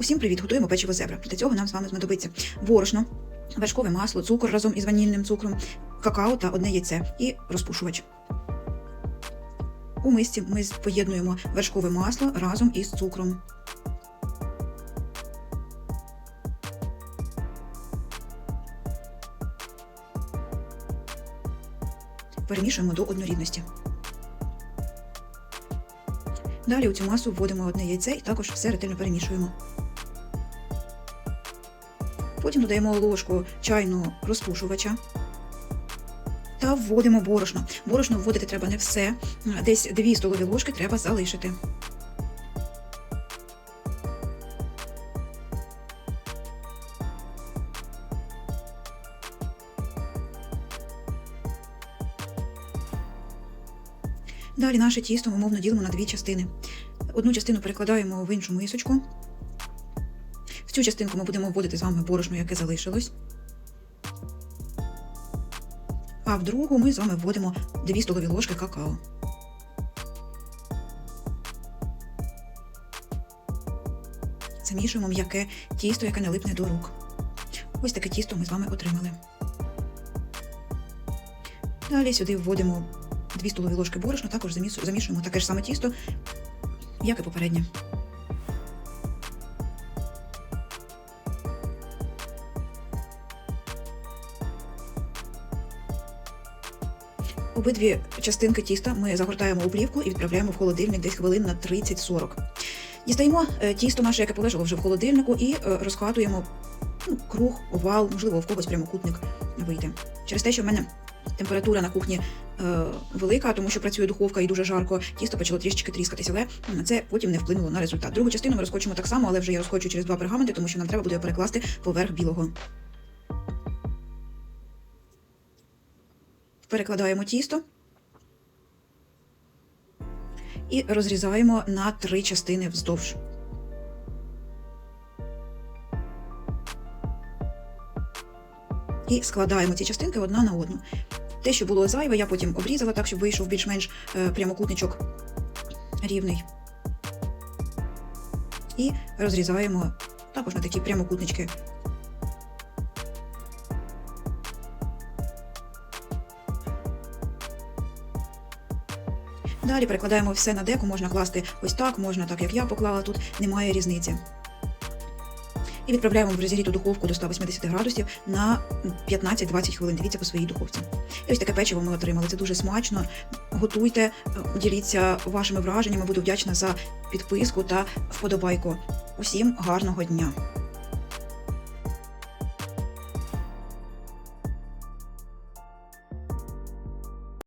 Усім привіт! Готуємо печиво зебра. Для цього нам з вами знадобиться борошно, вершкове масло, цукор разом із ванільним цукром, какао та одне яйце і розпушувач. У мисці ми поєднуємо вершкове масло разом із цукром. Перемішуємо до однорідності. Далі у цю масу вводимо одне яйце і також все ретельно перемішуємо. Потім додаємо ложку чайного розпушувача та вводимо борошно. Борошно вводити треба не все, десь 2 столові ложки треба залишити. Далі наше тісто ми мовно ділимо на дві частини. Одну частину перекладаємо в іншу мисочку. Цю частинку ми будемо вводити з вами борошно, яке залишилось. А в другу ми з вами вводимо 2 столові ложки какао. Замішуємо м'яке тісто, яке не липне до рук. Ось таке тісто ми з вами отримали. Далі сюди вводимо 2 столові ложки борошна, також замішуємо таке ж саме тісто, як і попереднє. Обидві частинки тіста ми загортаємо у плівку і відправляємо в холодильник десь хвилин на 30-40. Дістаємо е, тісто наше, яке полежало вже в холодильнику, і е, розкатуємо ну, круг, овал, можливо, в когось прямокутник вийде. Через те, що в мене температура на кухні е, велика, тому що працює духовка і дуже жарко, тісто почало трішечки тріскатись, але м, це потім не вплинуло на результат. Другу частину ми розкочимо так само, але вже я розкочу через два пергаменти, тому що нам треба буде перекласти поверх білого. Перекладаємо тісто і розрізаємо на три частини вздовж. І складаємо ці частинки одна на одну. Те, що було зайве, я потім обрізала так, щоб вийшов більш-менш е, прямокутничок рівний. І розрізаємо також на такі прямокутнички. Далі перекладаємо все на деку, можна класти ось так, можна так, як я поклала тут, немає різниці. І відправляємо в розігріту духовку до 180 градусів на 15-20 хвилин. Дивіться по своїй духовці. І ось таке печиво ми отримали. Це дуже смачно. Готуйте, діліться вашими враженнями. Буду вдячна за підписку та вподобайку. Усім гарного дня!